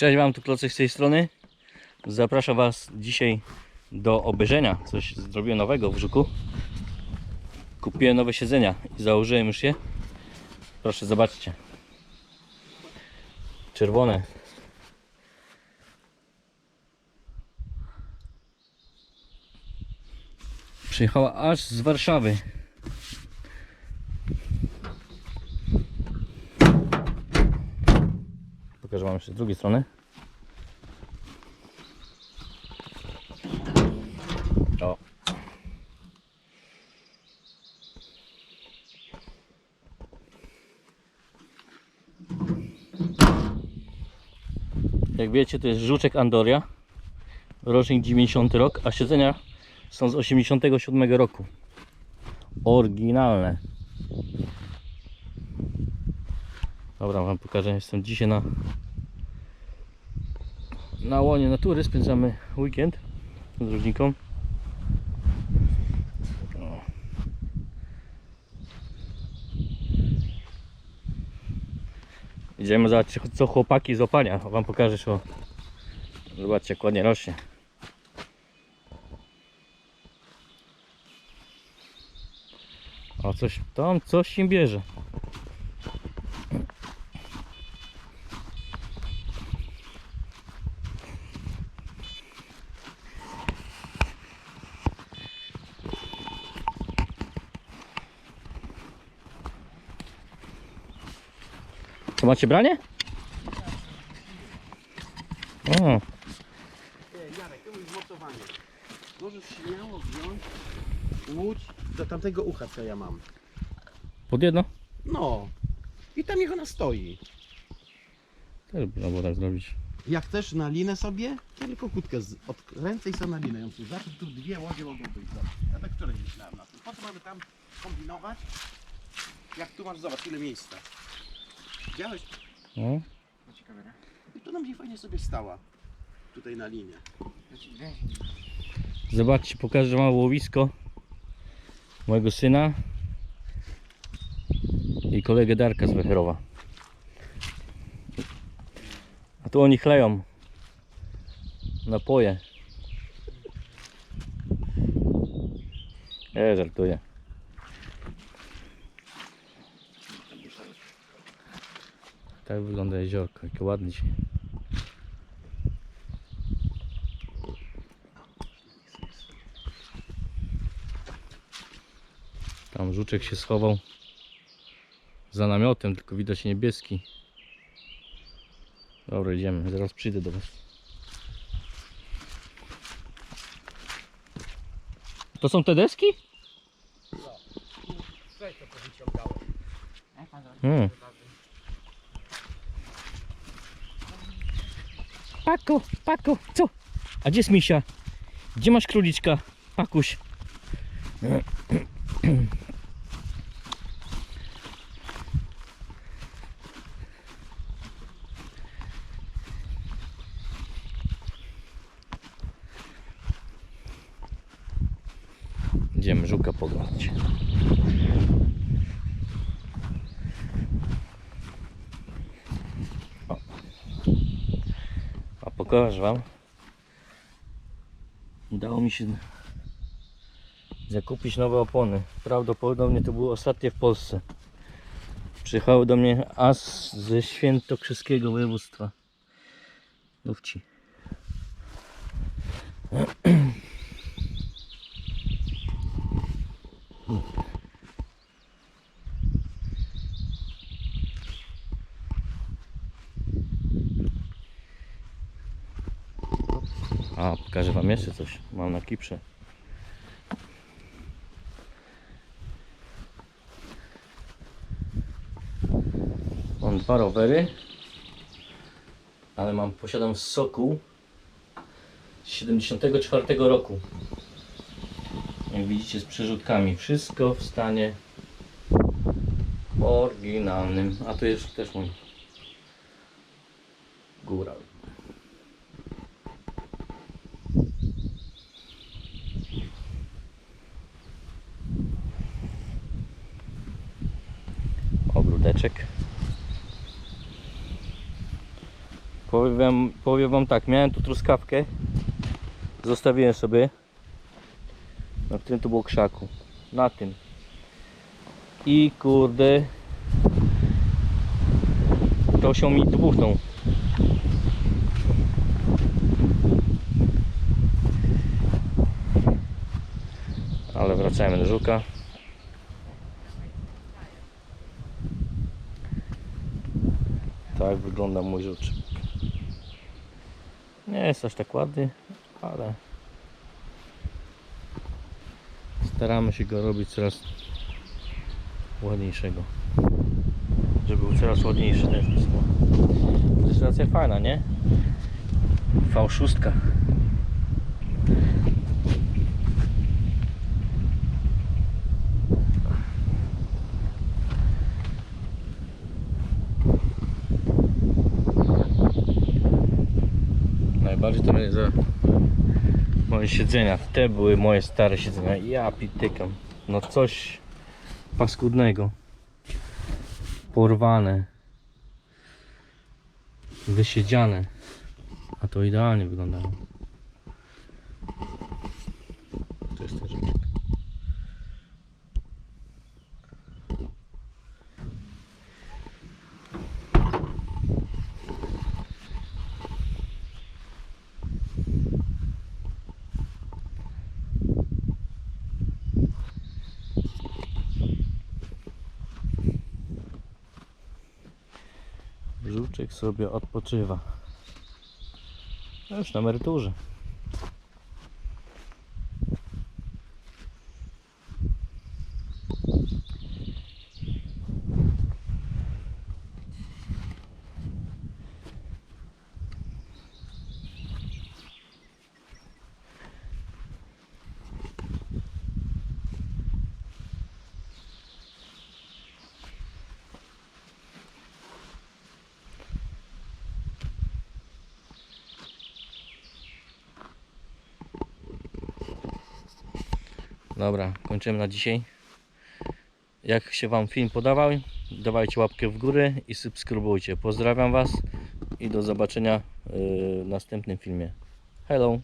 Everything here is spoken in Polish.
Cześć Wam, tu Klocek z tej strony. Zapraszam Was dzisiaj do obejrzenia. Coś zrobiłem nowego w Żuku. Kupiłem nowe siedzenia i założyłem już je. Proszę, zobaczcie. Czerwone. Przyjechała aż z Warszawy. Pokażę Wam jeszcze z drugiej strony. O. Jak wiecie, to jest żuczek Andoria. Rocznik 90 rok, a siedzenia są z 87 roku. Oryginalne. Dobra, wam pokażę. Jestem dzisiaj na na łonie natury. Spędzamy weekend z rodzinką. O. Idziemy zobaczyć co chłopaki z opania. Wam pokażę, o. Zobaczcie jak ładnie rośnie. A coś tam, coś się bierze. To macie branie? O, Jarek, to jest mocowanie. Możesz śmiało wziąć łódź do tamtego ucha, co ja mam. pod jedno? No. I tam niech ona stoi. Też można było tak zrobić. Jak chcesz na linę sobie, to tylko kłódkę z, odkręcę i sobie na linę ją tu. Tu dwie łodzie mogą być. Zobacz. Ja tak wczoraj myślałem na tym. Po co mamy tam kombinować? Jak tu masz, zobacz ile miejsca. Widziałeś? No. I tu nam się fajnie sobie stała. Tutaj na linie. Zobaczcie, pokażę małe łowisko mojego syna i kolegę Darka z Wecherowa. A tu oni chleją napoje. Nie, żartuję. Tak wygląda jeziorko, jakie ładnie dzisiaj. Tam żuczek się schował za namiotem, tylko widać niebieski. Dobra, idziemy, zaraz przyjdę do Was. To są te deski? Hmm. Paku, Paku, co? A gdzie jest misia? Gdzie masz króliczka? Pakuś. Idziemy żuka poglądać. Pokażę wam. Udało mi się zakupić nowe opony. Prawdopodobnie to były ostatnie w Polsce. Przyjechały do mnie as ze świętokrzyskiego województwa. Lufci. A, pokażę wam jeszcze coś. Mam na kiprze. Mam dwa rowery. Ale mam, posiadam soku z 74 roku. Jak widzicie z przerzutkami. Wszystko w stanie oryginalnym. A tu jest też mój góral. Powiem, powiem wam tak, miałem tu truskawkę. Zostawiłem sobie. Na którym to było krzaku. Na tym. I kurde. To się mi dmuchnął. Ale wracajmy do żuka. Tak wygląda mój żuczek. Nie jest aż tak ładny, ale staramy się go robić coraz ładniejszego. Żeby był coraz ładniejszy. To jest Rejestracja fajna, nie? V6. Najbardziej to mnie za moje siedzenia. Te były moje stare siedzenia. Ja pitykam. No coś paskudnego. Porwane. Wysiedziane. A to idealnie wyglądało. To jest też. Żółczek sobie odpoczywa. Już na emeryturze. Dobra, kończymy na dzisiaj. Jak się Wam film podobał, dawajcie łapkę w górę i subskrybujcie. Pozdrawiam Was i do zobaczenia yy, w następnym filmie. Hello!